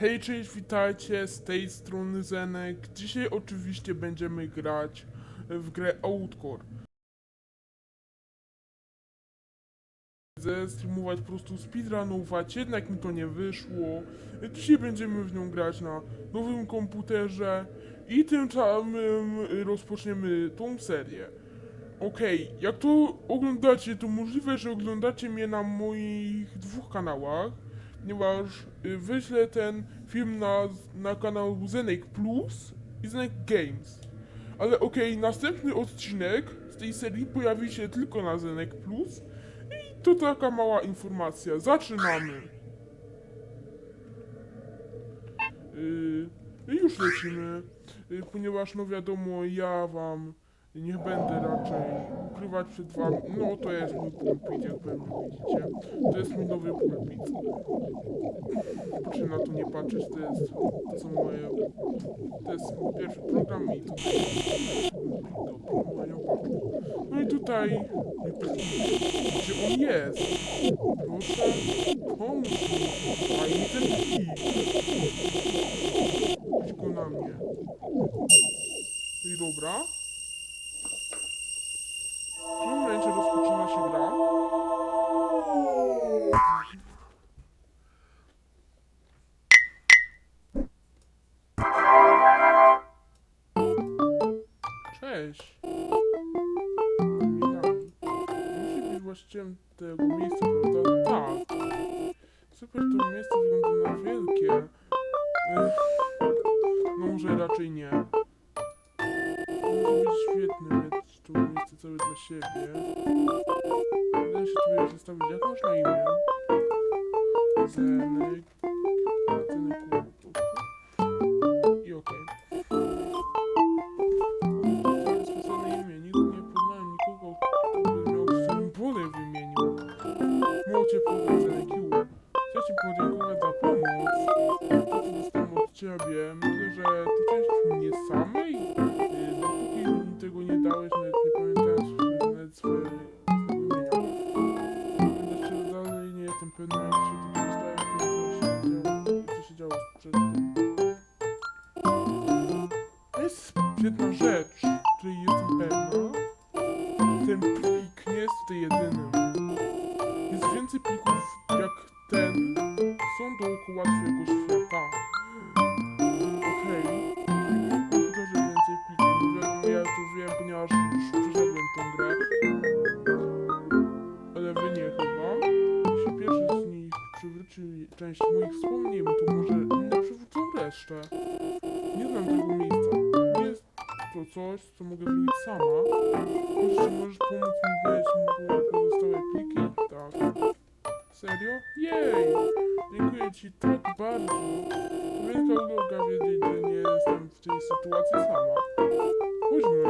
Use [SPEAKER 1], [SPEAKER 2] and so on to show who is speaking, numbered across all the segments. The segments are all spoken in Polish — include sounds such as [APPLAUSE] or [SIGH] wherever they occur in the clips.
[SPEAKER 1] Hej, cześć, witajcie, z tej strony Zenek. Dzisiaj oczywiście będziemy grać w grę Outcore. Chcę streamować po prostu speedrunować, jednak mi to nie wyszło. Dzisiaj będziemy w nią grać na nowym komputerze i tym samym rozpoczniemy tą serię. Okej, jak to oglądacie, to możliwe, że oglądacie mnie na moich dwóch kanałach, ponieważ y, wyślę ten film na, na kanał Zenek Plus i Zenek Games. Ale okej, następny odcinek z tej serii pojawi się tylko na Zenek Plus i to taka mała informacja. Zaczynamy. Yy, już lecimy, yy, ponieważ no wiadomo, ja wam nie będę raczej ukrywać przed wami. No to jest mój pulpit, jak pewnie widzicie. To jest mój nowy pulpit. Proszę na to nie patrzeć, to jest to są moje. To jest mój pierwszy program i to No i tutaj. Gdzie on jest? Proszę pomóż mi. Fajny ten plik. Idź go na mnie. I dobra. W tym momencie rozpoczyna się gra. Cześć. Witam. Musi być właścicielem tego miejsca, prawda? Tak. Super, to miejsce wygląda na wielkie. No może raczej nie. Może być świetne mieć to miejsce całe dla siebie. Będę się tu zostawić. Jak masz na imię? Zenek. Zenek. To coś, co mogę zrobić sama. Może możesz pomóc mi wejść moje pozostałe pliki? Tak. Serio? Jej! Dziękuję ci tak bardzo. Wielka ulga wiedzieć, że nie jestem w tej sytuacji sama. Chodźmy.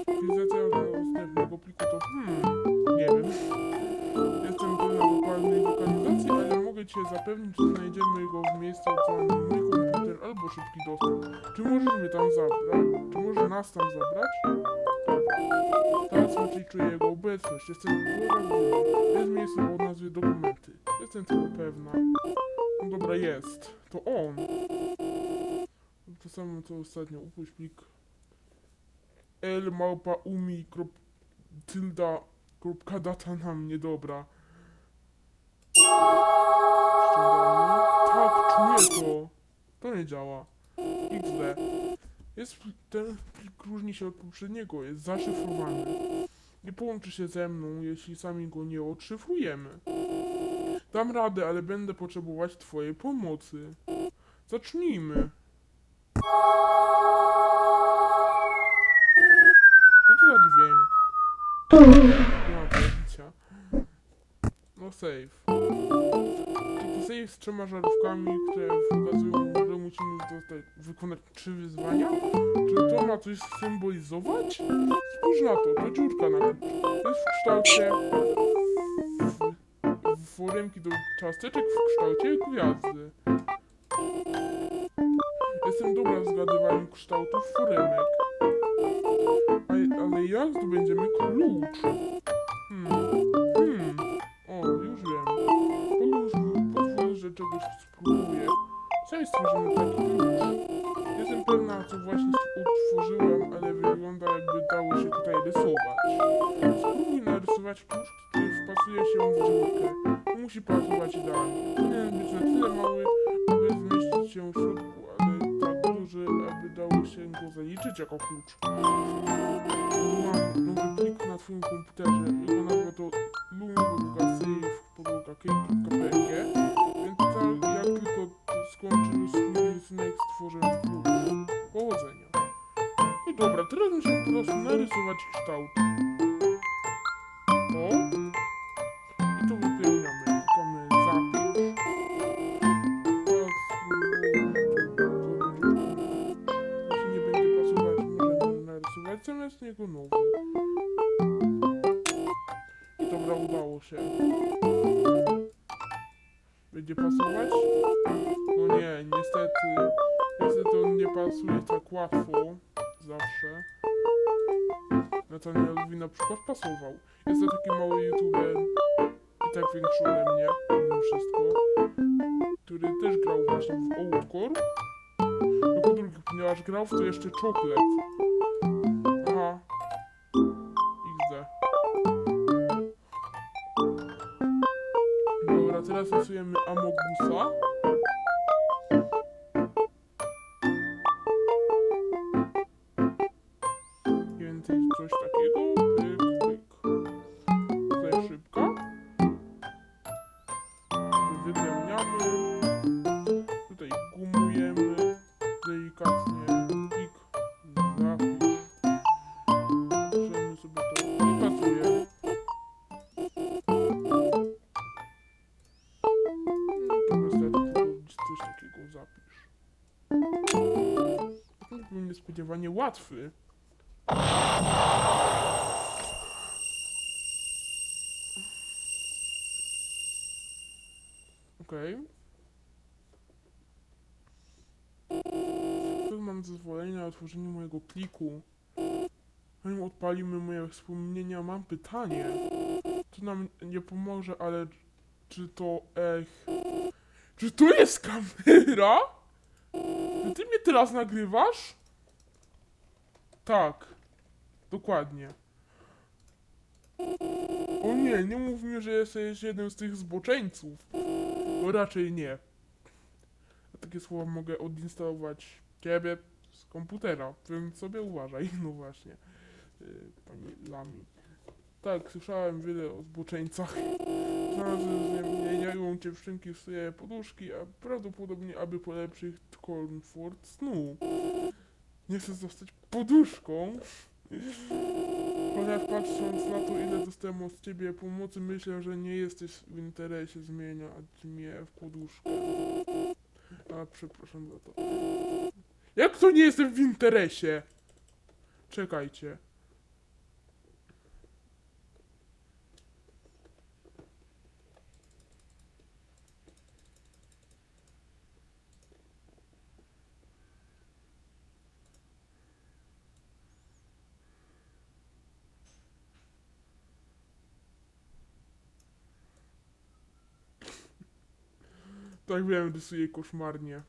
[SPEAKER 1] Aktualizacja następnego pliku to hmm, nie wiem. Jestem pewna dokładnej lokalizacji, ale mogę cię zapewnić, że znajdziemy go w miejscu oznaczzonym mój komputer albo szybki dostęp. Czy możesz mnie tam zabrać? Czy możesz nas tam zabrać? Teraz raczej czuję jego obecność. Jestem pewna, jest miejsce o nazwie dokumenty. Jestem tego pewna. No dobra, jest. To on. To samo co ostatnio. Upuść plik. L małpa umi krop, tylda kropka data na mnie, dobra. Tak, czuję to. To nie działa. XD. Jest ten plik różni się od poprzedniego, jest zaszyfrowany. Nie połączy się ze mną, jeśli sami go nie odszyfrujemy. Dam radę, ale będę potrzebować twojej pomocy. Zacznijmy. Co to za dźwięk? Nie ma. No save. Save z trzema żarówkami, które pokazują, że musimy dostać, wykonać trzy wyzwania? Czy to ma coś symbolizować? Spójrz na to, to dziurka na klucz. To jest w kształcie... W, foremki do ciasteczek w kształcie gwiazdy. Jestem dobra w zgadywaniu kształtów foremek. A, ale jak zdobędziemy klucz? Że. Jestem pewna, co właśnie utworzyłem, ale wygląda jakby dało się tutaj rysować. Spróbuj narysować klucz, który wpasuje się w dziurkę. Musi pasować idealnie. Powinien być na tyle mały, aby zmieścić się w środku, ale tak duży, aby dało się go zaliczyć jako klucz. Mam nowy plik na twoim komputerze. Na przykład pasował. Jest to taki mały youtuber. I tak większy ode mnie, mimo wszystko. Który też grał właśnie w Outcore. Jako drugi, ponieważ grał w to jeszcze Chocolate. Aha. XD. Dobra, teraz rysujemy Amogusa. Zapisz. To był niespodziewanie łatwy. Okej. Teraz mam zezwolenie na otworzenie mojego pliku. Zanim odpalimy moje wspomnienia, mam pytanie. To nam nie pomoże, ale czy to ech... Czy to jest kamera? Czy ty mnie teraz nagrywasz? Tak. Dokładnie. O nie, nie mów mi, że jesteś jednym z tych zboczeńców. No raczej nie. A takie słowa mogę odinstalować ciebie z komputera, więc sobie uważaj. [LAUGHS] No właśnie. Yy, Pani Lami. Tak, słyszałem wiele o zboczeńcach. Znalazłem, zmieniają dziewczynki w swoje poduszki, a prawdopodobnie aby polepszyć komfort snu. Nie chcę zostać poduszką. Chociaż patrząc na to, ile dostałem od ciebie pomocy, myślę, że nie jesteś w interesie zmieniać mnie w poduszkę. A, przepraszam za to. Jak to nie jestem w interesie? Czekajcie. Tak wiem, rysuję koszmarnie.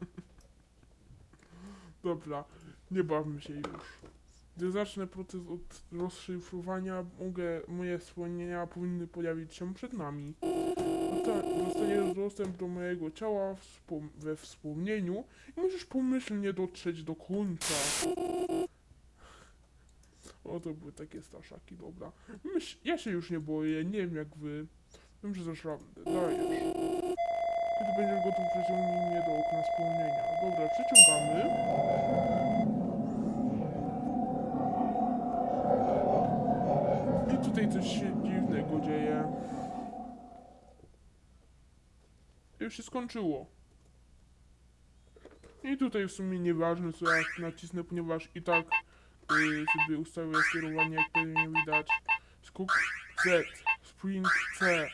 [SPEAKER 1] [LAUGHS] Dobra, nie bawmy się już. Gdy zacznę proces od rozszyfrowania, mogę, moje wspomnienia powinny pojawić się przed nami. Dosta- Dostaniesz dostęp do mojego ciała wspom- we wspomnieniu i możesz pomyślnie dotrzeć do końca. O, to były takie staszaki, dobra. Myśl, ja się już nie boję, nie wiem jak wy. Wiem, że radę, dajesz. Kiedy będziesz gotów, przeciągnij mnie do okna wspomnienia. Dobra, przeciągamy. I tutaj coś się dziwnego dzieje. Już się skończyło. I tutaj w sumie nieważne co ja nacisnę, ponieważ i tak y, sobie ustawię sterowanie, jak pewnie widać. Skok Z, sprint C,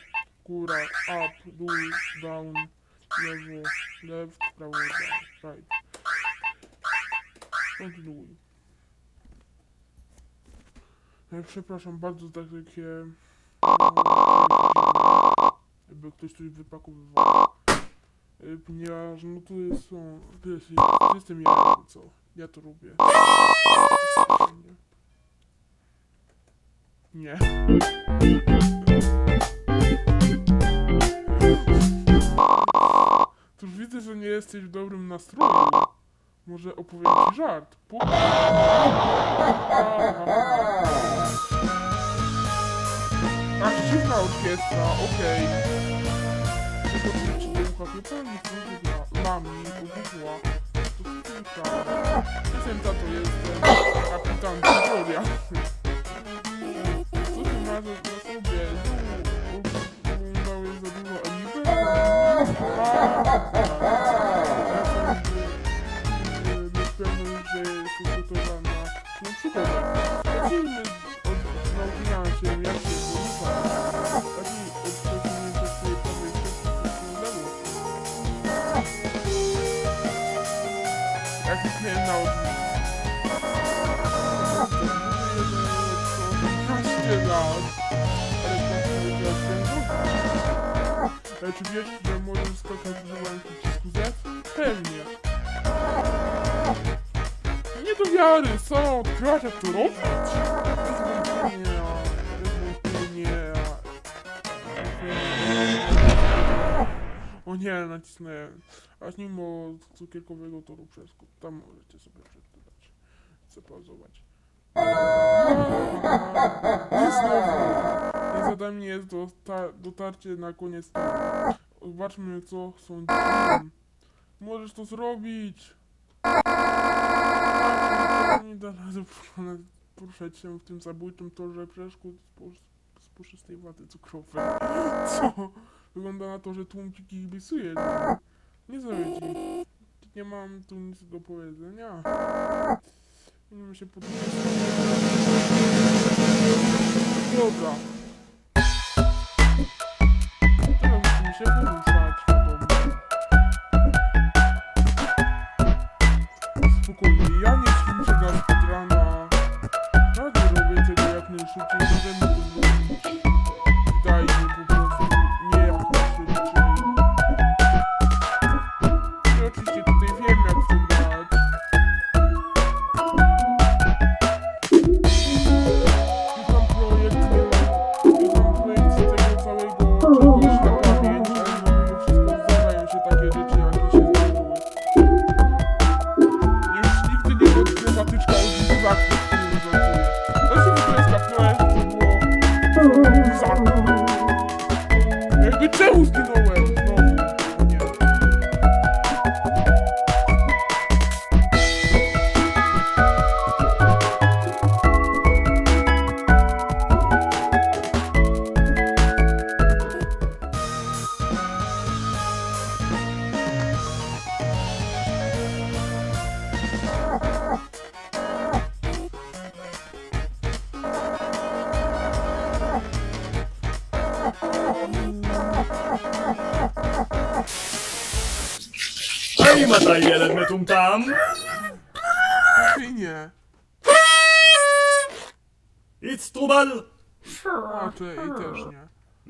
[SPEAKER 1] góra, up, dół, down, lewo, left, prawo, down, right. Kontynuuj. Ja przepraszam bardzo za takie... Jakby ktoś coś wypakowywał. Y, Ponieważ no to jest, są, wiesz, to jestem ja, co, ja to lubię. Nie. To już widzę, że nie jesteś w dobrym nastroju. Może opowiem ci żart. Pu- Ach, dziwna orkiestra, okej. Tylko czy ci tym kopietami z Mami, uduchła. To kilka. Jestem tato, jestem kapitan Victoria. Co ty masz na Nie, nie. O nie, nacisnąłem. Aż mimo cukierkowego toru przeskok. Tam możecie sobie przeczytać. Zapauzować. I znowu. I zadanie jest dotarcie na koniec. Zobaczmy co sądzimy. Możesz to zrobić. Nie da rady poruszać się w tym zabójczym torze przeszkód z pusz- z puszystej wady cukrowej. Co? Wygląda na to, że tłum ci kibicuje. Nie zawiedzi. Nie mam tu nic do powiedzenia. Wiem się podnieść. Dobra. Teraz musimy się poruszać,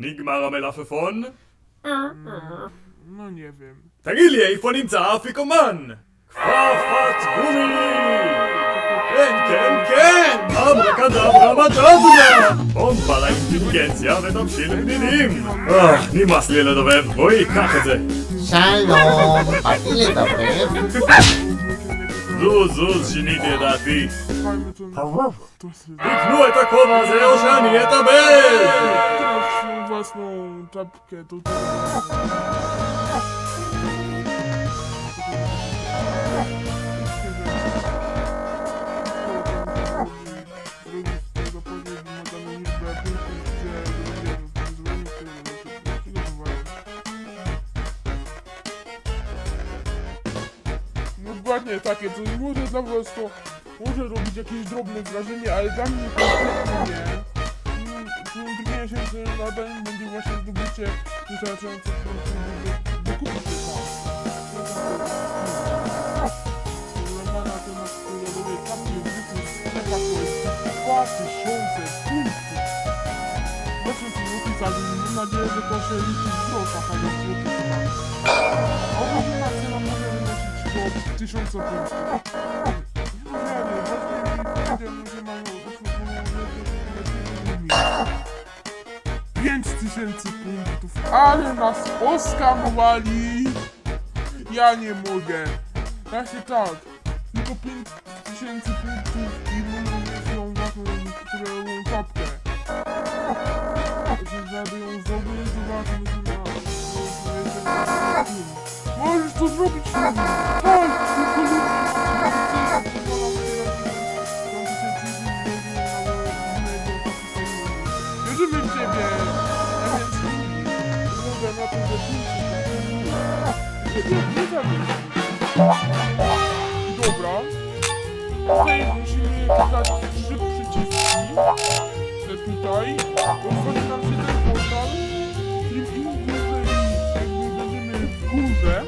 [SPEAKER 2] נגמר המלפפון?
[SPEAKER 1] No nie wiem.
[SPEAKER 2] תגיד לי, איפה נמצא האפיקומן? כפפת גומי! כן, כן, כן! אברקדברה מדברה! בומבה לאינטליגנציה ותבשיל פנינים! אה, נמאס לי לדובב, בואי, קח את זה!
[SPEAKER 3] שלום, באתי לדבר.
[SPEAKER 2] זוז, זוז, שיניתי את דעתי. תקנו את הכובע הזה או שאני אתאבד!
[SPEAKER 1] Własną czapkę tutaj. No dokładnie takie, to może dla was to może robić jakieś drobne wrażenie, ale dla mnie kompletnie nie. Trudnienie się tym nadaniem będzie właśnie zdobycie wystarczająco do tam. Ulegana to na kolorowej kapie, zwykły sklepach, to jest 2000 punktów. Proszę ci napisać, mam nadzieję, że to się liczy w groszach, a nie w złotych. Ogólna cena może wynosić do 1000 punktów. Nie wiem, właśnie ludzie mają tysięcy punktów, ale nas oskamowali! Ja nie mogę. Ja się tak, tylko 5 tysięcy punktów i mówią, waszą którą czapkę. Że żeby ją zdobyć, zobaczmy, że. Możesz to zrobić! Tak! Tylko lub... Dobra. Tutaj musimy klikać trzy przyciski. Tutaj. Otworzy nam się ten portal. Im im wyżej jakby będziemy w górze,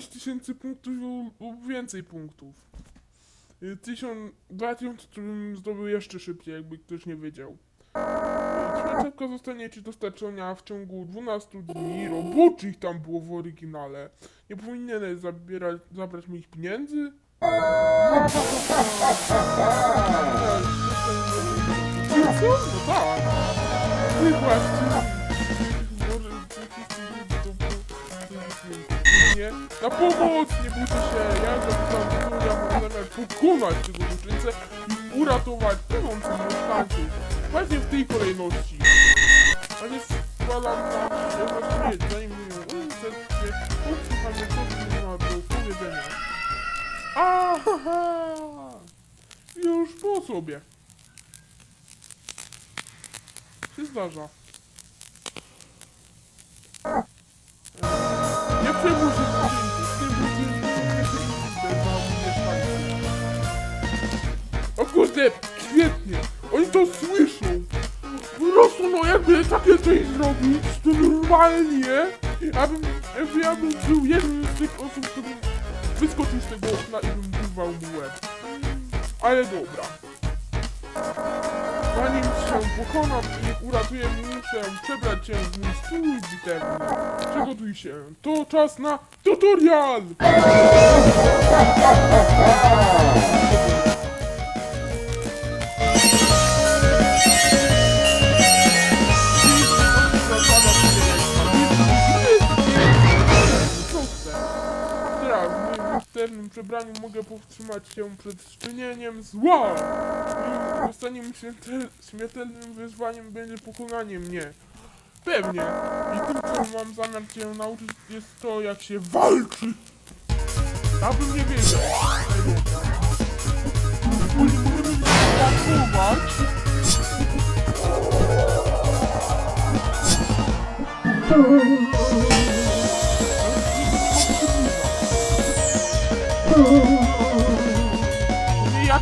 [SPEAKER 1] 5000 punktów lub więcej punktów. Y, 1000, 2000 to bym zdobył jeszcze szybciej, jakby ktoś nie wiedział. Czapka zostanie ci dostarczona w ciągu 12 dni. Roboczych tam było w oryginale. Nie powinieneś zabierać, zabrać moich pieniędzy? Co? No tak. Ty właśnie. Nie. Na pomoc! Nie bójcie się! Ja zapisam to, ja mam zamiar pokonać tego złoczyńcę i uratować tysiące mieszkańców. Właśnie w tej kolejności. A nie składam na śmierć, zanim mówią unicestwie, posłuchamy co tu ma do powiedzenia. Aha! Już po sobie. Się zdarza. Przejmuj się. O kurde, świetnie! Oni to słyszą! Po prostu no jakby takie coś zrobić, to normalnie, ja bym, jakby ja bym był jednym z tych osób, który wyskoczył z tego okna i bym wyrwał mu łeb. Ale dobra. Zanim się pokonam i uratuję, muszę przebrać się w mój strój bitewny. Przygotuj się, to czas na tutorial! W moim misternym przebraniu mogę powstrzymać się przed czynieniem zła. Zostanie śmiertel, śmiertelnym wyzwaniem będzie pokonanie mnie. Pewnie. I tym, co mam zamiar cię nauczyć, jest to, jak się walczy. Ja bym nie wiedział. Ej, dobra. Bo nie możemy się atakować. Ja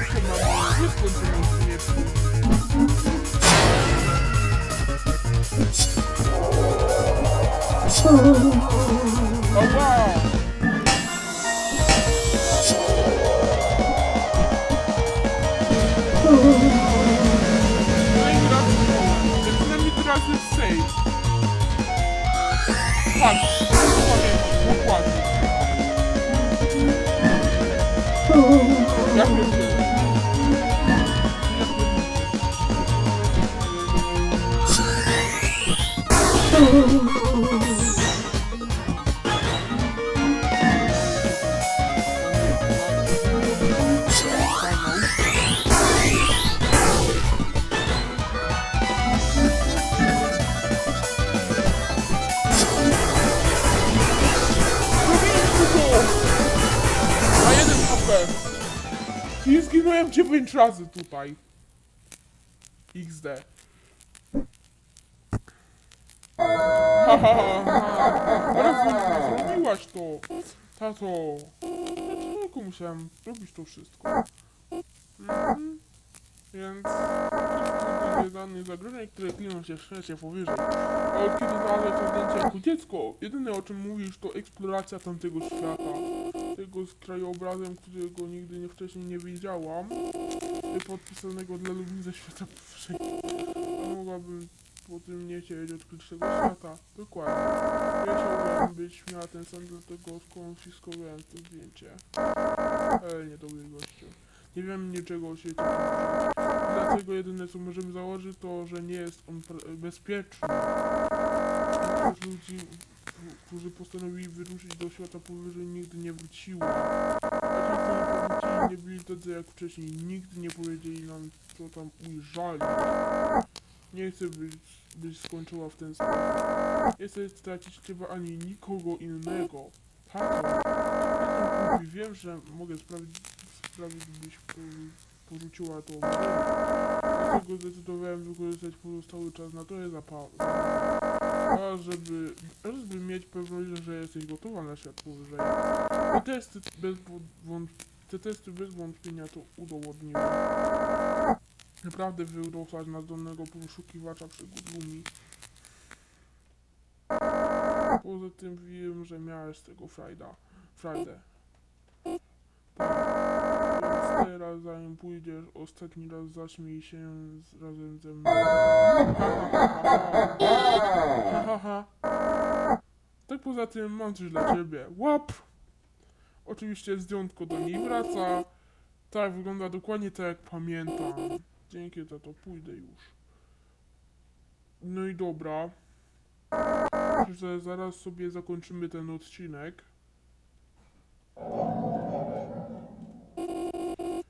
[SPEAKER 1] ginę! Ja zawsze mam nieskończoną śmierć. O wow! No i gra przynajmniej teraz jest safe. Patrz, dokładnie, dokładnie. Ja pierdzielę. Na jeden HP. I zginąłem 9 razy tutaj. XD. Ha, ha, ha, ha. Teraz zro- zrobiłaś to. Tato. Dlaczego musiałem robić to wszystko? Mhm. Więc kilku danych zagrożeń, które kliną się w świecie. A od kiedy znalazłeś to zdjęcie jako dziecko, jedyne o czym mówisz to eksploracja tamtego świata. Tego z krajobrazem, którego nigdy nie wcześniej nie widziałam. Podpisanego dla ludzi ze świata powyżej. A mogłabym po tym nie chcieć odkryć tego świata. Dokładnie. Chciałbym być miała ten sam dlatego skonfiskowałem to zdjęcie. Ale nie dobry gościu. Nie wiem niczego o świecie. Dlatego jedyne co możemy założyć to, że nie jest on bezpieczny. Większość ludzi, którzy postanowili wyruszyć do świata powyżej nigdy nie wróciła. A ci, którzy nie byli tacy jak wcześniej. Nigdy nie powiedzieli nam co tam ujrzali. Nie chcę być, być skończyła w ten sposób. Nie chcę stracić ciebie ani nikogo innego. Tato, wiem, że mogę sprawić, sprawić byś po, porzuciła to. Dlatego zdecydowałem wykorzystać pozostały czas na trochę zabawy. A żeby, żeby mieć pewność, że jesteś gotowa na świat powyżej. Te testy bez, wąt, te testy bez wątpienia to udowodniły. Naprawdę wyrosłaś na zdolnego poszukiwacza przygód Lumi. Poza tym wiem, że miałeś z tego frajda. Frajdę. Więc teraz zanim pójdziesz, ostatni raz zaśmiej się razem ze mną. Tak poza tym mam coś dla ciebie. Łap! Oczywiście zdjątko do niej wraca. Tak, wygląda dokładnie tak jak pamiętam. Dzięki za to pójdę już. No i dobra. Że zaraz sobie zakończymy ten odcinek.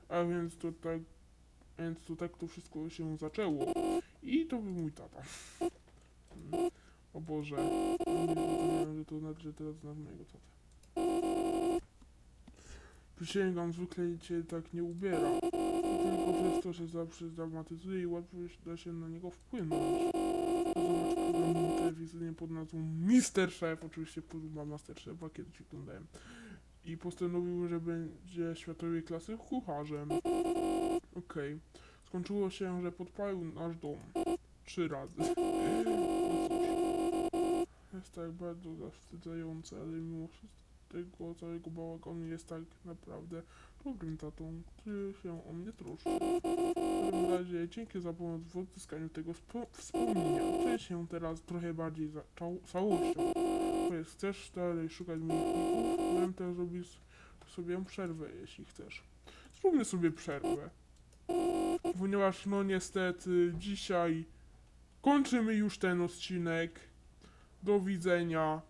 [SPEAKER 1] A więc to tak. Więc to tak to wszystko się zaczęło. I to był mój tata. O Boże. Nie to znaczy, teraz znam mojego tatę. Przysięgam, zwykle cię tak nie ubiera. Tylko przez to, że zawsze dramatyzuje i łatwo da się na niego wpłynąć. Zobacz programu telewizyjny pod nazwą Mister Chef, oczywiście podoba Master Chefa, kiedyś oglądałem. I postanowił, że będzie światowej klasy kucharzem. Okej. Skończyło się, że podpalił nasz dom. Trzy razy. No [LAUGHS] cóż. Jest tak bardzo zawstydzające, ale mimo wszystko tego całego bałaganu jest tak naprawdę dobrym tatą, który się o mnie troszczy. W każdym razie dzięki za pomoc w odzyskaniu tego spo- wspomnienia. Czuję się teraz trochę bardziej za cał- całością. Powiedz, chcesz dalej szukać moich plików? Też zrobić sobie przerwę, jeśli chcesz. Zróbmy sobie przerwę. Ponieważ no niestety dzisiaj kończymy już ten odcinek. Do widzenia.